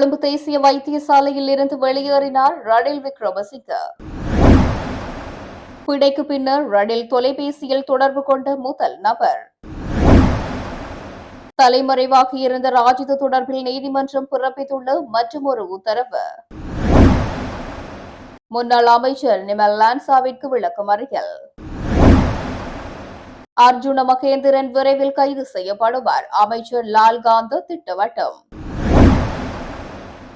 கொழும்பு தேசிய வைத்தியசாலையில் இருந்து வெளியேறினார் ரணில் விக்ரமசிங்க. பிடைக்கு பின்னர் ரணில் தொலைபேசியில் தொடர்பு கொண்ட முதல் நபர். தலைமறைவாக இருந்த ராஜித தொடர்பில் நீதிமன்றம் பிறப்பித்துள்ள மற்றொரு உத்தரவு. முன்னாள் அமைச்சர் நிமல் லான்சாவிற்கு விளக்கமறியல் அர்ஜுன மகேந்திரன் விரைவில் கைது செய்யப்படுவார். அமைச்சர் லால்காந்த திட்டவட்டம்.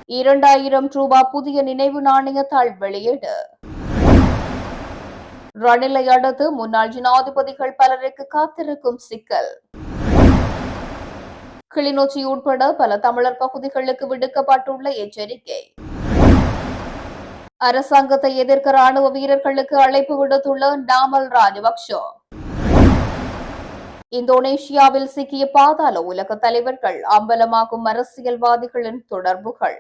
இரண்டாயிரம் ரூபாய் புதிய நினைவு நாணயத்தாள் வெளியீடு. ரணிலை அடுத்து முன்னாள் ஜனாதிபதிகள் பலருக்கு காத்திருக்கும் சிக்கல். கிளிநொச்சி உட்பட பல தமிழர் பகுதிகளுக்கு விடுக்கப்பட்டுள்ள எச்சரிக்கை. அரசாங்கத்தை எதிர்க்க ராணுவ வீரர்களுக்கு அழைப்பு விடுத்துள்ள நாமல் ராஜபக்ஷ. இந்தோனேஷியாவில் சிக்கிய பாதாள உலக தலைவர்கள் அம்பலமாகும் அரசியல்வாதிகளின் தொடர்புகள்.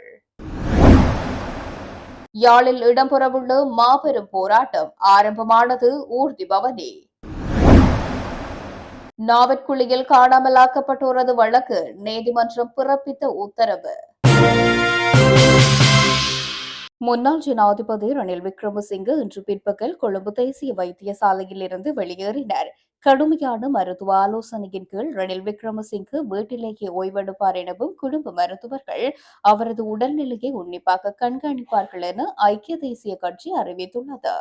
யாழில் இடம்பெறவுள்ள மாபெரும் போராட்டம் ஆரம்பமானது ஊர்தி பவனி. நாவற்குழியில் காணாமலாக்கப்பட்டோரது வழக்கு நீதிமன்றம் பிறப்பித்த உத்தரவு. முன்னாள் ஜனாதிபதி ரணில் விக்ரமசிங்க இன்று பிற்பகல் கொழும்பு தேசிய வைத்தியசாலையில் இருந்து வெளியேறினார். கடுமையான மருத்துவ ஆலோசனையின் கீழ் ரணில் விக்ரமசிங்கு வீட்டிலேயே ஓய்வெடுப்பார் எனவும் குடும்ப மருத்துவர்கள் அவரது உடல்நிலையை உன்னிப்பாக கண்காணிப்பார்கள் என ஐக்கிய தேசிய கட்சி அறிவித்துள்ளது.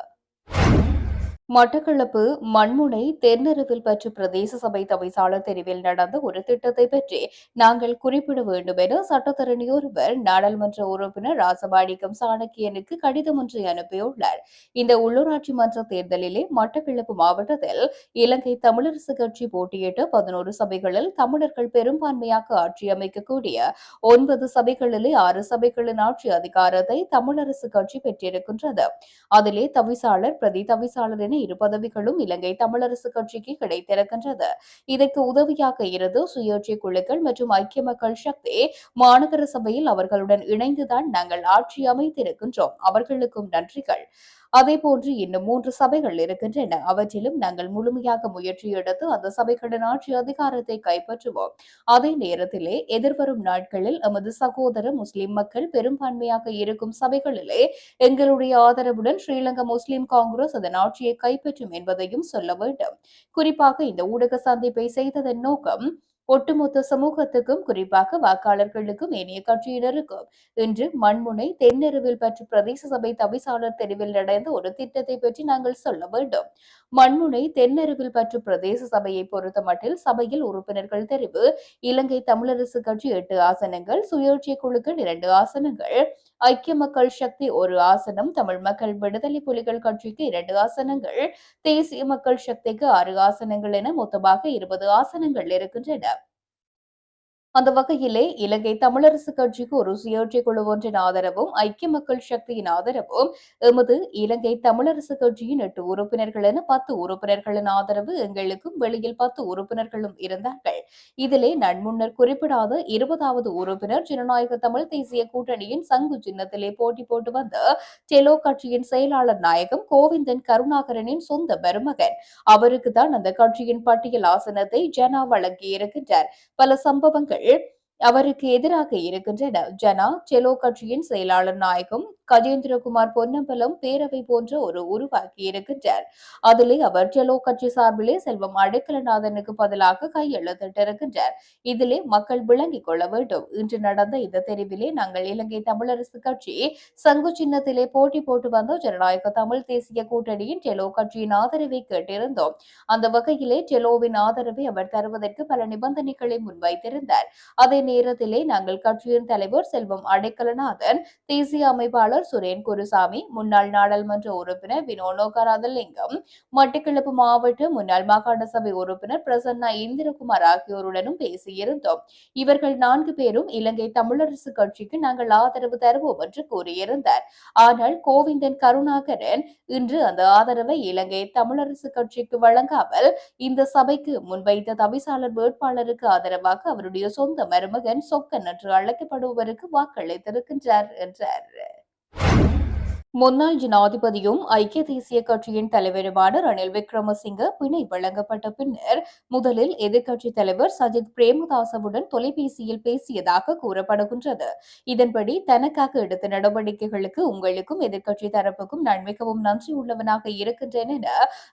மட்டக்களப்பு மண்முனை தென்னருவில் பற்றி பிரதேச சபை தவிசாளர் தெரிவில் நடந்த ஒரு திட்டத்தை பற்றி நாங்கள் குறிப்பிட வேண்டும் என சட்டத்தரணி ஒருவர் நாடாளுமன்ற உறுப்பினர் ராசபாடிக்கம் சாணக்கியனுக்கு கடிதம் ஒன்றை அனுப்பியுள்ளார். இந்த உள்ளூராட்சி மன்ற தேர்தலிலே மட்டக்களப்பு மாவட்டத்தில் இலங்கை தமிழரசு கட்சி போட்டியிட்ட பதினோரு சபைகளில் தமிழர்கள் பெரும்பான்மையாக ஆட்சி அமைக்கக்கூடிய ஒன்பது சபைகளிலே ஆறு சபைகளின் ஆட்சி அதிகாரத்தை தமிழரசு கட்சி பெற்றிருக்கின்றது. அதிலே தவிசாளர் பிரதி தவிசாளர் என இரு பதவிகளும் இலங்கை தமிழரசு கட்சிக்கு கிடைத்திருக்கின்றது. இதற்கு உதவியாக இருந்து சுயேட்சை குழுக்கள் மற்றும் ஐக்கிய மக்கள் சக்தி மாநகர சபையில் அவர்களுடன் இணைந்துதான் நாங்கள் ஆட்சி அமைத்திருக்கின்றோம். அவர்களுக்கும் நன்றிகள். அதேபோன்று இன்னும் மூன்று சபைகள் இருக்கின்றன. அவற்றிலும் நாங்கள் முழுமையாக முயற்சி எடுத்து அந்த சபைகளின் ஆட்சி அதிகாரத்தை கைப்பற்றுவோம். அதே நேரத்திலே எதிர்வரும் நாட்களில் எமது சகோதர முஸ்லிம் மக்கள் பெரும்பான்மையாக இருக்கும் சபைகளிலே எங்களுடைய ஆதரவுடன் ஸ்ரீலங்கா முஸ்லிம் காங்கிரஸ் அதன் ஆட்சியை கைப்பற்றும் என்பதையும் சொல்ல வேண்டும். குறிப்பாக இந்த ஊடக சந்திப்பை செய்ததன் நோக்கம் ஒட்டுமொத்த சமூகத்துக்கும் குறிப்பாக வாக்காளர்களுக்கும் ஏனைய கட்சியினருக்கும் இன்று மண்முனை தென்னெருவில் பற்றி பிரதேச சபை தவிசாளர் தெருவில் நடந்த ஒரு திட்டத்தை பற்றி நாங்கள் சொல்ல வேண்டும். மண்முனை தென்னெருவில் பற்று பிரதேச சபையை பொறுத்தமட்டில் சபையில் உறுப்பினர்கள் தெரிவு இலங்கை தமிழரசு கட்சி எட்டு ஆசனங்கள் சுயேட்சை குழுக்கள் இரண்டு ஆசனங்கள் ஐக்கிய மக்கள் சக்தி ஒரு ஆசனம் தமிழ் மக்கள் விடுதலை புலிகள் கட்சிக்கு இரண்டு ஆசனங்கள் தேசிய மக்கள் சக்திக்கு ஆறு ஆசனங்கள் என மொத்தமாக இருபது ஆசனங்கள் இருக்கின்றன. அந்த வகையிலே இலங்கை தமிழரசு கட்சிக்கு ஒரு சுயேட்சை குழு ஒன்றின் ஆதரவும் ஐக்கிய மக்கள் சக்தியின் ஆதரவும் எமது இலங்கை தமிழரசு கட்சியின் எட்டு உறுப்பினர்கள் என பத்து உறுப்பினர்களின் ஆதரவு எங்களுக்கும் வெளியில் பத்து உறுப்பினர்களும் இருந்தார்கள். இதிலே நான் முன்னர் குறிப்பிடாத இருபதாவது உறுப்பினர் ஜனநாயக தமிழ் தேசிய கூட்டணியின் சங்கு சின்னத்திலே போட்டி போட்டு வந்த டெலோ கட்சியின் செயலாளர் நாயகம் கோவிந்தன் கருணாகரனின் சொந்த மருமகன் அவருக்கு தான் அந்த கட்சியின் பட்டியல் ஆசனத்தை ஜனா வழங்கியிருக்கின்றார். பல சம்பவங்கள் அவருக்கு எதிராக இருக்கின்றன ஜனா செலோ கட்சியின் செயலாளர் நாயகம் கஜேந்திரகுமார் பொன்னம்பலம் பேரவை போன்ற ஒரு உருவாக்கி இருக்கின்றார். அதிலே அவர் செலோ கட்சி சார்பிலே செல்வம் அடைக்கலநாதனுக்கு பதிலாக கையெழுத்திட்டிருக்கின்றார். இதிலே மக்கள் விளங்கிக் கொள்ள வேண்டும். இன்று நடந்த இந்த தெரிவிலே நாங்கள் இலங்கை தமிழரசு கட்சி சங்கு சின்னத்திலே போட்டி போட்டு வந்த ஜனநாயக தமிழ் தேசிய கூட்டணியின் டெலோ கட்சியின் ஆதரவை கேட்டிருந்தோம். அந்த வகையிலே டெலோவின் ஆதரவை அவர் தருவதற்கு பல நிபந்தனைகளை முன்வைத்திருந்தார். அதே நேரத்திலே நாங்கள் கட்சியின் தலைவர் செல்வம் அடைக்கலநாதன் தேசிய அமைப்பாளர் சுரேன் குருசாமி முன்னாள் நாடாளுமன்ற உறுப்பினர் வினோனோ கராதலிங்கம் மட்டக்களப்பு மாவட்ட முன்னாள் மாகாண சபை உறுப்பினர் பிரசன்னா இந்திரகுமார் ஆகியோருடனும் பேசியிருந்தோம். இவர்கள் நான்கு பேரும் இலங்கை தமிழரசு கட்சிக்கு நாங்கள் ஆதரவு தருவோம் என்று கூறியிருந்தார். ஆனால் கோவிந்தன் கருணாகரன் இன்று அந்த ஆதரவை இலங்கை தமிழரசு கட்சிக்கு வழங்காமல் இந்த சபைக்கு முன்வைத்த தவிசாளர் வேட்பாளருக்கு ஆதரவாக அவருடைய சொந்த மருமகன் சொக்கன் என்று அழைக்கப்படுபவருக்கு வாக்களித்திருக்கின்றார் என்றார். முன்னாள் ஜனாதிபதியும் ஐக்கிய தேசிய கட்சியின் தலைவருமான ரணில் விக்ரமசிங்க பிணை வழங்கப்பட்ட பின்னர் முதலில் எதிர்க்கட்சித் தலைவர் சஜித் பிரேமதாசவுடன் தொலைபேசியில் பேசியதாக கூறப்படுகின்றது. இதன்படி தனக்காக எடுத்த நடவடிக்கைகளுக்கு உங்களுக்கும் எதிர்க்கட்சி தரப்புக்கும் நான் மிகவும் நன்றியுள்ளவனாக இருக்கின்றேன் என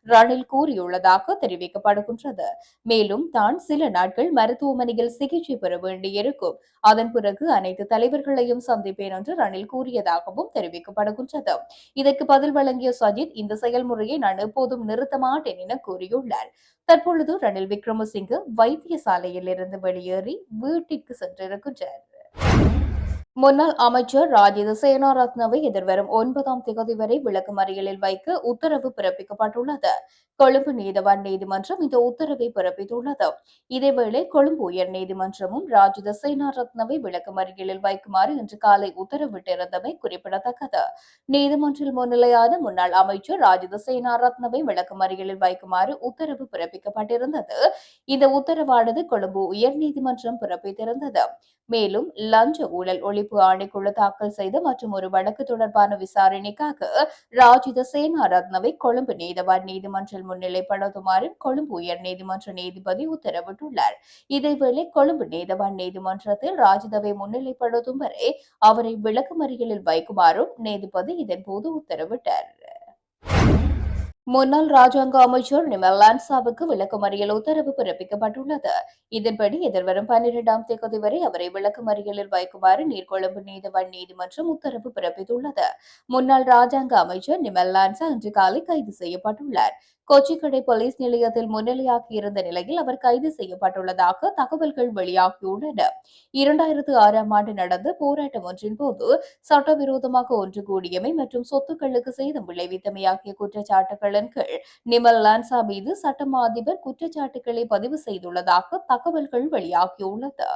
ரணில் கூறியுள்ளதாக தெரிவிக்கப்படுகின்றது. மேலும் தான் சில நாட்கள் மருத்துவமனையில் சிகிச்சை பெற வேண்டியிருக்கும். அதன் பிறகு அனைத்து தலைவர்களையும் சந்திப்பேன் என்று ரணில் கூறியதாகவும் தெரிவிக்கப்படுகின்றது. இதற்கு பதில் வழங்கிய சஜித் இந்த செயல்முறையை நான் எப்போதும் நிறுத்த மாட்டேன் என கூறியுள்ளார். தற்பொழுது ரணில் விக்ரமசிங்க வைத்தியசாலையில் இருந்து வெளியேறி வீட்டிற்கு சென்றிருக்கின்றார் முன்னாள் அமைச்சர் ராஜித சேனாரத்னவை எதிர்வரும் ஒன்பதாம் தேதி வரை விளக்குமறியலில் வைக்க உத்தரவு பிறப்பிக்கப்பட்டுள்ளது. கொழும்பு நீதவான் நீதிமன்றம் இந்த உத்தரவை பிறப்பித்துள்ளது. இதேவேளை கொழும்பு உயர் நீதிமன்றமும் ராஜித சேனாரத்னவை விளக்குமறியலில் வைக்குமாறு இன்று காலை உத்தரவிட்டிருந்தமை குறிப்பிடத்தக்கது. நீதிமன்றில் முன்னிலையான முன்னாள் அமைச்சர் ராஜித சேனாரத்னவை விளக்குமறியலில் வைக்குமாறு உத்தரவு பிறப்பிக்கப்பட்டிருந்தது. இந்த உத்தரவானது கொழும்பு உயர் நீதிமன்றம் பிறப்பித்திருந்தது. மேலும் லஞ்ச ஊழல் ஒழிப்பு ஆணைக்குழு தாக்கல் செய்த மற்றும் ஒரு வழக்கு தொடர்பான விசாரணைக்காக ராஜித சேனாரத்னவை கொழும்பு நீதவான் நீதிமன்றில் முன்னிலைப்படுத்துமாறு கொழும்பு உயர் நீதிமன்ற நீதிபதி உத்தரவிட்டுள்ளார். இதேவேளை கொழும்பு நீதவான் நீதிமன்றத்தில் ராஜிதவை முன்னிலைப்படுத்தும் வரை அவரை விளக்குமறியலில் வைக்குமாறும் நீதிபதி இதன்போது உத்தரவிட்டார். முன்னாள் ராஜாங்க அமைச்சர் நிமல் லான்சாவுக்கு உத்தரவு பிறப்பிக்கப்பட்டுள்ளது. இதன்படி எதிர்வரும் பன்னிரெண்டாம் தேதி வரை அவரை விளக்குமறியலில் வைக்குமாறு நீர்கொழும்பு நீதிவான் நீதிமன்றம் உத்தரவு பிறப்பித்துள்ளது. முன்னாள் ராஜாங்க அமைச்சர் நிமல் லான்சா இன்று காலை கைது செய்யப்பட்டுள்ளார். கொச்சிக்கடை போலீஸ் நிலையத்தில் முன்னிலையாகியிருந்த நிலையில் அவர் கைது செய்யப்பட்டுள்ளதாக தகவல்கள் வெளியாகியுள்ளன. இரண்டாயிரத்து ஆறாம் ஆண்டு நடந்த போராட்டம் ஒன்றின் போது சட்டவிரோதமாக ஒன்று கூடியமை மற்றும் சொத்துக்களுக்கு சேதம் விளைவித்தமை ஆகிய குற்றச்சாட்டுகளின் கீழ் நிமல் லான்சா மீது சட்டமா அதிபர் குற்றச்சாட்டுகளை பதிவு செய்துள்ளதாக தகவல்கள் வெளியாகியுள்ளது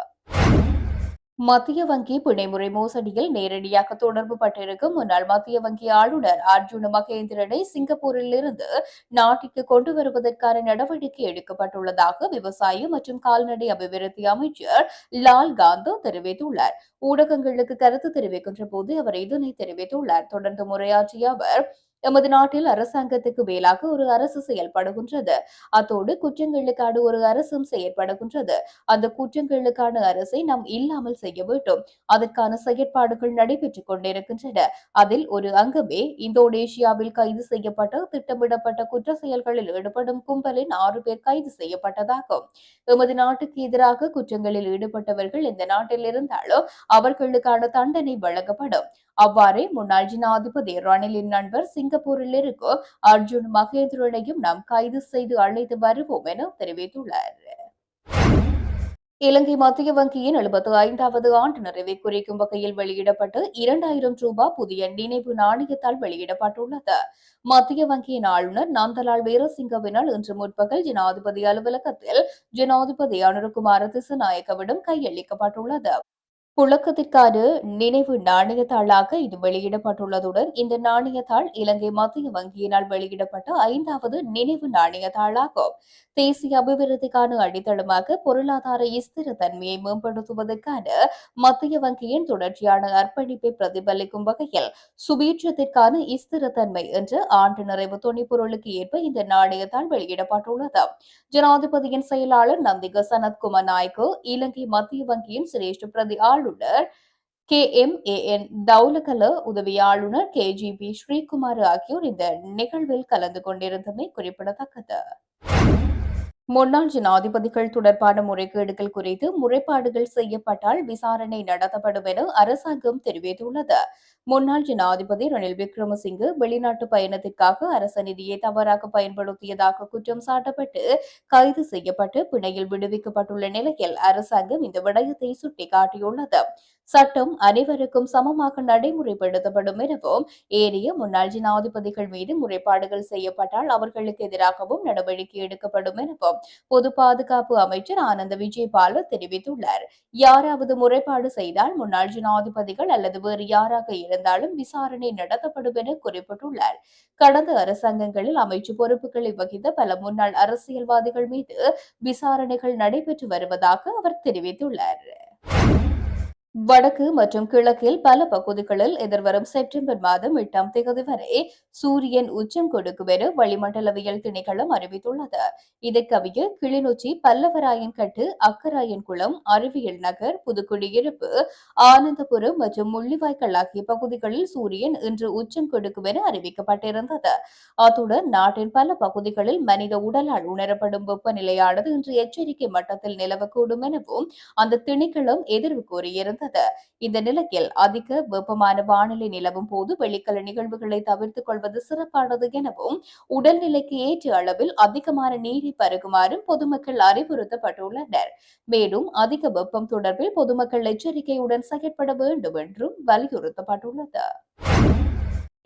மத்திய வங்கி பிணைமுறை மோசடியில் நேரடியாக தொடர்பு பட்டிருக்கும் முன்னாள் மத்திய வங்கி ஆளுநர் அர்ஜுன மகேந்திரனை சிங்கப்பூரில் இருந்து நாட்டிற்கு கொண்டு வருவதற்கான நடவடிக்கை எடுக்கப்பட்டுள்ளதாக விவசாய மற்றும் கால்நடை அபிவிருத்தி அமைச்சர் லால் காந்து தெரிவித்துள்ளார். ஊடகங்களுக்கு கருத்து தெரிவிக்கின்ற போது அவர் இதனை தெரிவித்துள்ளார். தொடர்ந்து உரையாற்றிய அவர் எமது நாட்டில் அரசாங்கத்துக்கு மேலாக ஒரு அரசு செயல்படுகின்றது. அத்தோடு குற்றங்களுக்கான ஒரு அரசும் செயற்படுகின்றது. அந்த குற்றங்களுக்கான அரசை நாம் இல்லாமல் செய்ய வேண்டும். அதற்கான செயற்பாடுகள் நடைபெற்றுக் கொண்டிருக்கின்றன. அதில் ஒரு அங்கமே இந்தோனேஷியாவில் கைது செய்யப்பட்ட திட்டமிடப்பட்ட குற்ற செயல்களில் ஈடுபடும் கும்பலின் ஆறு பேர் கைது செய்யப்பட்டதாகும். எமது நாட்டுக்கு எதிராக குற்றங்களில் ஈடுபட்டவர்கள் இந்த நாட்டில் இருந்தாலும் அவர்களுக்கான தண்டனை வழங்கப்படும். அவ்வாறே முன்னாள் ஜனாதிபதி ரணிலின் நண்பர் சிங்கப்பூரில் இருக்கும் அர்ஜுன் மகேந்திரனையும் நாம் கைது செய்து அழைத்து வருவோம் என தெரிவித்துள்ளார். இலங்கை மத்திய வங்கியின் எழுபத்தி ஐந்தாவது ஆண்டு நிறைவை குறிக்கும் வகையில் வெளியிடப்பட்டு இரண்டாயிரம் ரூபாய் புதிய நினைவு நாணயத்தால் வெளியிடப்பட்டுள்ளது. மத்திய வங்கியின் ஆளுநர் நந்தலால் வீரசிங்கவினால் இன்று முற்பகல் ஜனாதிபதி அலுவலகத்தில் ஜனாதிபதி அனுருகுமார திசுநாயக்கவிடம் கையளிக்கப்பட்டுள்ளது. புழக்கத்திற்கான நினைவு நாணயத்தாளாக இது வெளியிடப்பட்டுள்ளதுடன் இந்த நாணயத்தாள் இலங்கை மத்திய வங்கியினால் வெளியிடப்பட்ட ஐந்தாவது நினைவு நாணயத்தாளாகும். தேசிய அபிவிருத்திக்கான அடித்தளமாக பொருளாதார தன்மையை மேம்படுத்துவதற்கான மத்திய வங்கியின் தொடர்ச்சியான அர்ப்பணிப்பை பிரதிபலிக்கும் வகையில் சுபீட்சத்திற்கான தன்மை என்ற ஆண்டு நிறைவு துணிப்பொருளுக்கு ஏற்ப இந்த நாணயத்தாள் வெளியிடப்பட்டுள்ளது. ஜனாதிபதியின் செயலாளர் நந்திக சனத்குமார் நாயக்கு இலங்கை மத்திய வங்கியின் சிரேஷ்ட பிரதி ஆள் ஆளுநர் கே எம் ஏ என் தௌலகல உதவி ஆளுநர் கே ஜி பி ஸ்ரீகுமார் ஆகியோர் இந்த நிகழ்வில் கலந்து கொண்டிருந்தமை குறிப்பிடத்தக்கது. முன்னாள் ஜனாதிபதிகள் தொடர்பான முறைகேடுகள் குறித்து முறைப்பாடுகள் செய்யப்பட்டால் விசாரணை நடத்தப்படும் என அரசாங்கம் தெரிவித்துள்ளது. முன்னாள் ஜனாதிபதி ரணில் விக்ரமசிங்கு வெளிநாட்டு பயணத்திற்காக அரச நிதியை தவறாக பயன்படுத்தியதாக குற்றம் சாட்டப்பட்டு கைது செய்யப்பட்டு பிணையில் விடுவிக்கப்பட்டுள்ள நிலையில் அரசாங்கம் இந்த விடயத்தை சுட்டிக்காட்டியுள்ளது. சட்டம் அனைவருக்கும் சமமாக நடைமுறைப்படுத்தப்படும் எனவும் ஏனைய முன்னாள் ஜனாதிபதிகள் மீது முறைப்பாடுகள் செய்யப்பட்டால் அவர்களுக்கு எதிராகவும் நடவடிக்கை எடுக்கப்படும் எனவும் பொது பாதுகாப்பு அமைச்சர் ஆனந்த விஜயபால தெரிவித்துள்ளார். யாராவது முறைப்பாடு செய்தால் முன்னாள் ஜனாதிபதிகள் அல்லது வேறு யாராக இருந்தாலும் விசாரணை நடத்தப்படும் என குறிப்பிட்டுள்ளார். கடந்த அரசாங்கங்களில் அமைச்சு பொறுப்புகளை வகித்த பல முன்னாள் அரசியல்வாதிகள் மீது விசாரணைகள் நடைபெற்று வருவதாக அவர் தெரிவித்துள்ளார். வடக்கு மற்றும் கிழக்கில் பல பகுதிகளில் எதிர்வரும் செப்டம்பர் மாதம் எட்டாம் தேதி வரை சூரியன் உச்சம் கொடுக்கும் என வளிமண்டலவியல் திணைக்களம் அறிவித்துள்ளது. இதற்கமைய கிளிநொச்சி பல்லவராயன்கட்டு அக்கராயன்குளம் அறிவியல் நகர் புதுக்குடியிருப்பு ஆனந்தபுரம் மற்றும் முள்ளிவாய்க்கால் ஆகிய பகுதிகளில் சூரியன் இன்று உச்சம் கொடுக்கும் என அறிவிக்கப்பட்டிருந்தது. அத்துடன் நாட்டின் பல பகுதிகளில் மனித உடலால் உணரப்படும் வெப்பநிலையானது இன்று எச்சரிக்கை மட்டத்தில் நிலவக்கூடும் எனவும் அந்த திணைக்களம் எதிர்வு கூறியிருந்தது. இருந்தது. இந்த நிலையில் அதிக வெப்பமான வானிலை நிலவும் போது வெளிக்கல நிகழ்வுகளை தவிர்த்துக் கொள்வது சிறப்பானது எனவும் உடல்நிலைக்கு ஏற்ற அளவில் அதிகமான நீரை பருகுமாறும் பொதுமக்கள் அறிவுறுத்தப்பட்டுள்ளனர். மேலும் அதிக வெப்பம் தொடர்பில் பொதுமக்கள் எச்சரிக்கையுடன் செயற்பட வேண்டும் என்றும் வலியுறுத்தப்பட்டுள்ளது.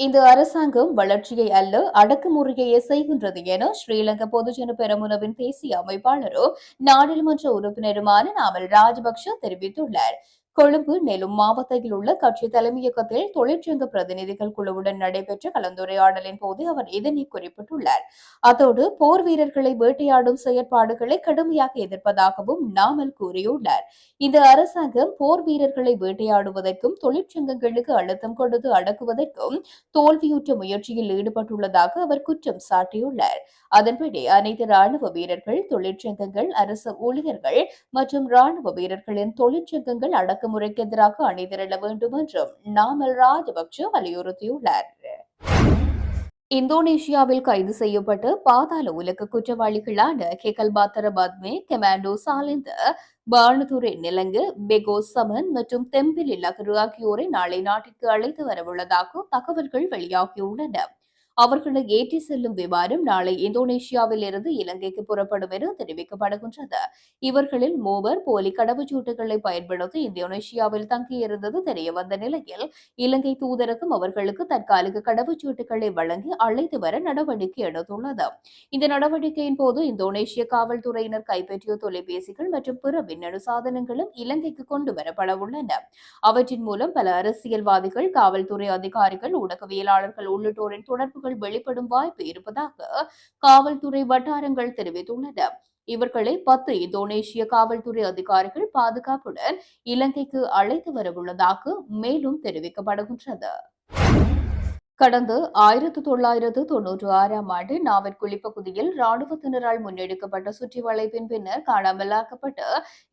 இந்த அரசாங்கம் வளர்ச்சியை அல்ல அடக்குமுறையையே செய்கின்றது என ஸ்ரீலங்கா பொதுஜன பெரமுனவின் தேசிய அமைப்பாளரும் நாடாளுமன்ற உறுப்பினருமான நாமல் ராஜபக்ஷ தெரிவித்துள்ளார். கொழும்பு நெலும் மாவட்டத்தில் உள்ள கட்சி தலைமையகத்தில் தொழிற்சங்க பிரதிநிதிகள் குழுவுடன் நடைபெற்ற கலந்துரையாடலின் போது அவர் இதனை குறிப்பிட்டுள்ளார். அதோடு போர் வீரர்களை வேட்டையாடும் செயற்பாடுகளை கடுமையாக எதிர்ப்பதாகவும் நாமல் கூறியுள்ளார். இந்த அரசாங்கம் போர் வீரர்களை வேட்டையாடுவதற்கும் தொழிற்சங்கங்களுக்கு அழுத்தம் கொடுத்து அடக்குவதற்கும் தோல்வியுற்ற முயற்சியில் ஈடுபட்டுள்ளதாக அவர் குற்றம் சாட்டியுள்ளார். அதன்படி அனைத்து ராணுவ வீரர்கள் தொழிற்சங்கங்கள் அரசு ஊழியர்கள் மற்றும் ராணுவ வீரர்களின் தொழிற்சங்கங்கள் அடக்குமுறைக்கு எதிராக அணிதிரள வேண்டும் என்றும் நாமல் ராஜபக்ஷ வலியுறுத்தியுள்ளார். இந்தோனேஷியாவில் கைது செய்யப்பட்டு பாதாள உலக குற்றவாளிகளான கெகல் பாத்தர பத்மே கெமாண்டோ சாலிந்த பானுதுரை நிலங்கு பெகோ சமன் மற்றும் தெம்பிலி லகரு ஆகியோரை நாளை நாட்டிற்கு அழைத்து வரவுள்ளதாக தகவல்கள் வெளியாகியுள்ளன. அவர்களை ஏற்றி செல்லும் விமானம் நாளை இந்தோனேஷியாவில் இருந்து இலங்கைக்கு புறப்படும் என தெரிவிக்கப்படுகின்றது. இவர்களில் மூவர் போலி கடவுச்சீட்டுகளை பயன்படுத்தி இந்தோனேஷியாவில் தங்கியிருந்தது தெரியவந்த நிலையில் இலங்கை தூதரகம் அவர்களுக்கு தற்காலிக கடவுச்சீட்டுகளை வழங்கி அழைத்து வர நடவடிக்கை எடுத்துள்ளது. இந்த நடவடிக்கையின் போது இந்தோனேஷிய காவல்துறையினர் கைப்பற்றிய தொலைபேசிகள் மற்றும் பிற மின்னணு சாதனங்களும் இலங்கைக்கு கொண்டு வரப்பட உள்ளன. அவற்றின் மூலம் பல அரசியல்வாதிகள் காவல்துறை அதிகாரிகள் ஊடகவியலாளர்கள் உள்ளிட்டோரின் தொடர்புகள் தகவல்கள் வெளிப்படும் வாய்ப்பு இருப்பதாக காவல்துறை வட்டாரங்கள் தெரிவித்துள்ளன. இவர்களை பத்து இந்தோனேஷிய காவல்துறை அதிகாரிகள் பாதுகாப்புடன் இலங்கைக்கு அழைத்து வரவுள்ளதாக மேலும் தெரிவிக்கப்படுகின்றது. கடந்த ஆயிரத்து தொள்ளாயிரத்து தொன்னூற்று ஆறாம் ஆண்டு நாவற்குழி பகுதியில் ராணுவத்தினரால் முன்னெடுக்கப்பட்ட சுற்றி வளைப்பின் பின்னர் காணாமலாக்கப்பட்ட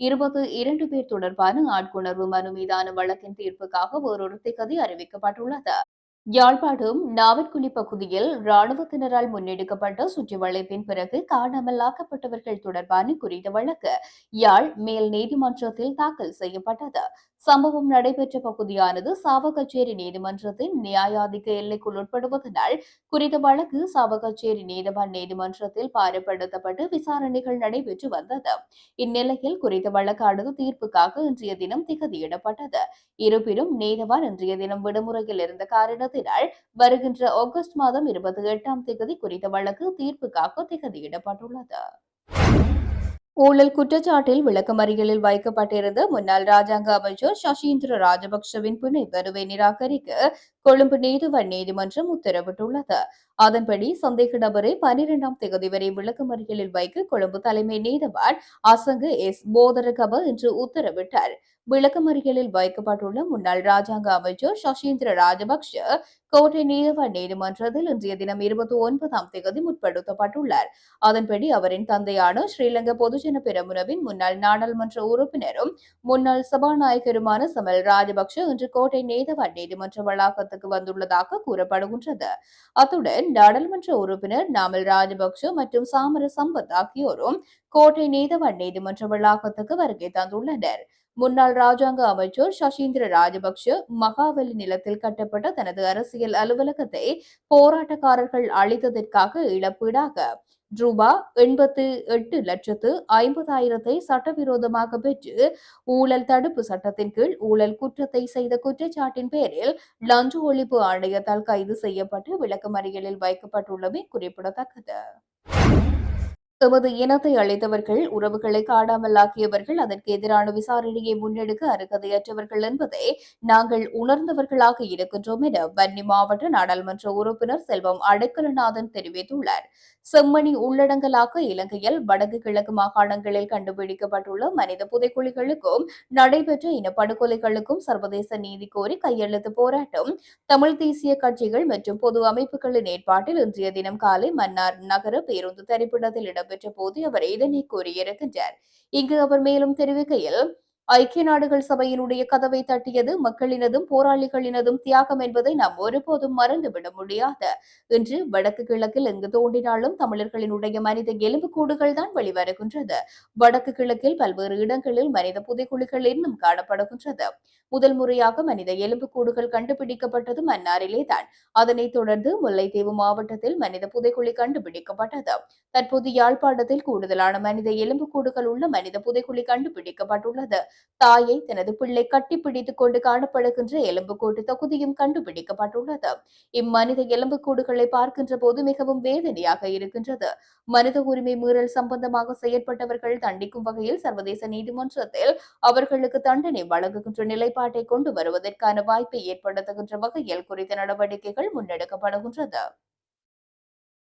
இருபத்தி இரண்டு பேர் தொடர்பான ஆட்கொணர்வு மனு மீதான வழக்கின் தீர்ப்புக்காக ஒரு திகதி அறிவிக்கப்பட்டுள்ளது. யாழ்ப்பாணம் நாவற்குழி பகுதியில் ராணுவத்தினரால் முன்னெடுக்கப்பட்ட சுற்றுவளைப்பின் பிறகு காணாமலாக்கப்பட்டவர்கள் தொடர்பான குறித்த வழக்கு யாழ் மேல் நீதிமன்றத்தில் தாக்கல் செய்யப்பட்டது. சம்பவம் நடைபெற்ற பகுதியானது சாவகச்சேரி நீதிமன்றத்தின் நியாயாதிக்க எல்லைக்குள் உட்படுவதனால் குறித்த வழக்கு சாவகச்சேரி நீதவான் நீதிமன்றத்தில் பாரப்படுத்தப்பட்டு விசாரணைகள் நடைபெற்று வந்தது. இந்நிலையில் குறித்த வழக்கானது தீர்ப்புக்காக இன்றைய தினம் திகதியிடப்பட்டது. இருப்பினும் நீதவான் இன்றைய தினம் விடுமுறையில் இருந்த காரணத்தினால் வருகின்ற ஆகஸ்ட் மாதம் இருபத்தி எட்டாம் தேதி குறித்த வழக்கு தீர்ப்புக்காக திகதியிடப்பட்டுள்ளது. ஊழல் குற்றச்சாட்டில் விளக்கமறிகளில் வைக்கப்பட்டிருந்த முன்னாள் ராஜாங்க அமைச்சர் சசீந்திர ராஜபக்சவின் பிணை வருவை நிராகரிக்க கொழும்பு நீதிவன் நீதிமன்றம் உத்தரவிட்டுள்ளது. அதன்படி சந்தேக நபரை பனிரெண்டாம் தேதி வரை விளக்கமறிகளில் வைக்க கொழும்பு தலைமை நீதிவான் அசங்கு எஸ். போதரகப இன்று உத்தரவிட்டார். விளக்கமறியலில் வைக்கப்பட்டுள்ள முன்னாள் ராஜாங்க அமைச்சர் சசீந்திர ராஜபக்ஷ கோட்டை நீதிவான் நீதிமன்றத்தில் இன்றைய தினம் இருபத்தி ஒன்பதாம் தேதி முற்படுத்தப்பட்டுள்ளார். அதன்படி அவரின் தந்தையான ஸ்ரீலங்கா பொதுஜன பெரமுனவின் முன்னாள் நாடாளுமன்ற உறுப்பினரும் முன்னாள் சபாநாயகருமான சமல் ராஜபக்ஷ இன்று கோட்டை நீதிவான் நீதிமன்ற வளாகத்துக்கு வந்துள்ளதாக கூறப்படுகின்றது. அத்துடன் நாடாளுமன்ற உறுப்பினர் நாமல் ராஜபக்ஷ மற்றும் சாமர சம்பத் ஆகியோரும் கோட்டை நீதிவான் நீதிமன்ற வளாகத்துக்கு வருகை தந்துள்ளனர். முன்னாள் ராஜாங்க அமைச்சர் சசீந்திர ராஜபக்ஷ மகாவலி நிலத்தில் கட்டப்பட்ட தனது அரசியல் அலுவலகத்தை போராட்டக்காரர்கள் அளித்ததற்காக இழப்பீடாக. ரூபா எண்பத்து எட்டு லட்சத்து ஐம்பதாயிரத்தை சட்டவிரோதமாக பெற்று ஊழல் தடுப்பு சட்டத்தின் கீழ் ஊழல் குற்றத்தை செய்த குற்றச்சாட்டின் பேரில் லஞ்ச ஒழிப்பு ஆணையத்தால் கைது செய்யப்பட்டு விளக்கமறியலில் வைக்கப்பட்டுள்ளமை குறிப்பிடத்தக்கது. எமது இனத்தை அழைத்தவர்கள் உறவுகளை காணாமல் ஆக்கியவர்கள் அதற்கு எதிரான விசாரணையை முன்னெடுக்க அருகதையற்றவர்கள் என்பதை நாங்கள் உணர்ந்தவர்களாக இருக்கின்றோம் என வன்னி மாவட்ட நாடாளுமன்ற உறுப்பினர் செல்வம் அடைக்கலநாதன் தெரிவித்துள்ளார். செம்மணி உள்ளடங்கலாக இலங்கையில் வடக்கு கிழக்கு மாகாணங்களில் கண்டுபிடிக்கப்பட்டுள்ள மனித புதைக்குழிகளுக்கும் நடைபெற்ற இனப்படுகொலைகளுக்கும் சர்வதேச நீதி கோரி கையெழுத்து போராட்டம் தமிழ் தேசிய கட்சிகள் மற்றும் பொது அமைப்புகளின் ஏற்பாட்டில் இன்றைய தினம் காலை மன்னார் நகர பேருந்து தரிப்பிடத்தில் நடைபெற்ற போது அவர் இதனை கூறியிருக்கின்றார். இங்கு அவர் மேலும் தெரிவிக்கையில் ஐக்கிய நாடுகள் சபையினுடைய கதவை தட்டியது மக்களினதும் போராளிகளினதும் தியாகம் என்பதை நாம் ஒருபோதும் மறந்துவிட முடியாது. இன்று வடக்கு கிழக்கில் எங்கு தோண்டினாலும் தமிழர்களினுடைய மனித எலும்புக்கூடுகள் தான் வெளிவருகின்றது. வடக்கு கிழக்கில் பல்வேறு இடங்களில் மனித புதைக்குழிகள் இன்னும் காணப்படுகின்றது. முதல் முறையாக மனித எலும்புக்கூடுகள் கண்டுபிடிக்கப்பட்டது மன்னாரிலே தான் அதனைத் தொடர்ந்து முல்லைத்தீவு மாவட்டத்தில் மனித புதைக்குழி கண்டுபிடிக்கப்பட்டது. தற்போது யாழ்ப்பாணத்தில் கூடுதலான மனித எலும்புக்கூடுகள் உள்ள மனித புதைக்குழி கண்டுபிடிக்கப்பட்டுள்ளது. தாயை தனது பிள்ளை கட்டிப்பிடித்துக் கொண்டு காணப்படுகின்ற எலும்புக்கூடு தொகுதியும் கண்டுபிடிக்கப்பட்டுள்ளது. இம்மனித எலும்புக்கூடுகளை பார்க்கின்ற போது மிகவும் வேதனையாக இருக்கின்றது. மனித உரிமை மீறல் சம்பந்தமாக செயற்பட்டவர்கள் தண்டிக்கும் வகையில் சர்வதேச நீதிமன்றத்தில் அவர்களுக்கு தண்டனை வழங்குகின்ற நிலைப்பாட்டை கொண்டு வருவதற்கான வாய்ப்பை ஏற்படுத்துகின்ற வகையில் குறித்த நடவடிக்கைகள் முன்னெடுக்கப்படுகின்றது.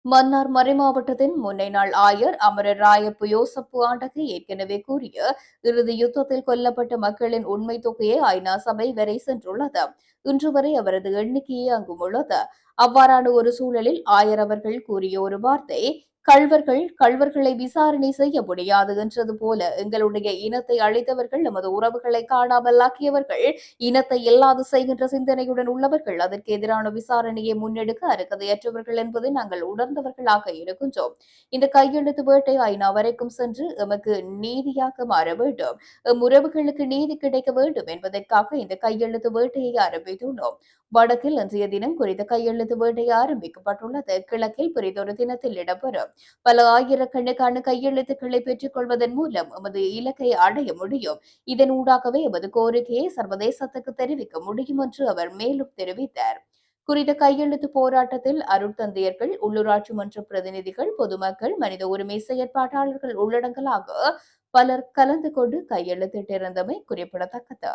மன்னார் மறைமாவட்டத்தின் முன்னை நாள் ஆயர் அமரர் ராயப்பு யோசப்பு ஆண்டகை ஏற்கனவே கூறிய இறுதி யுத்தத்தில் கொல்லப்பட்ட மக்களின் உண்மை தொகையை ஐநா சபை வரை சென்றுள்ளது. இன்று வரை அவரது எண்ணிக்கையே அங்கும் உள்ளது. அவ்வாறான ஒரு சூழலில் ஆயர் அவர்கள் கூறிய ஒரு வார்த்தை கள்வர்கள் கள்வர்களை விசாரணை செய்ய முடியாது என்றது போல எங்களுடைய இனத்தை அழித்தவர்கள் நமது உறவுகளை காணாமல் ஆக்கியவர்கள் இனத்தை இல்லாது செய்கின்ற சிந்தனையுடன் உள்ளவர்கள் அதற்கு எதிரான விசாரணையை முன்னெடுக்க அருகதையற்றவர்கள் என்பதை நாங்கள் உணர்ந்தவர்களாக இருக்கின்றோம். இந்த கையெழுத்து வேட்டை ஐநா வரைக்கும் சென்று எமக்கு நீதியாக மாற வேண்டும். எம் உறவுகளுக்கு நீதி கிடைக்க வேண்டும் என்பதற்காக இந்த கையெழுத்து வேட்டையை ஆரம்பித்துள்ளோம். வடக்கில் இன்றைய தினம் குறித்த கையெழுத்து வேட்டை ஆரம்பிக்கப்பட்டுள்ளது. கிழக்கில் புரிதொரு தினத்தில் இடம்பெறும். பல ஆயிரக்கணக்கான கையெழுத்துக்களை பெற்றுக் கொள்வதன் மூலம் எமது இலக்கை அடைய முடியும். இதன் ஊடாகவே எமது கோரிக்கையை சர்வதேசத்துக்கு தெரிவிக்க முடியும் என்று அவர் மேலும் தெரிவித்தார். குறித்த கையெழுத்து போராட்டத்தில் அருட்தந்தையர்கள் உள்ளூராட்சி மன்ற பிரதிநிதிகள் பொதுமக்கள் மனித உரிமை செயற்பாட்டாளர்கள் உள்ளடங்கலாக பலர் கலந்து கொண்டு கையெழுத்திட்டிருந்தமை குறிப்பிடத்தக்கது.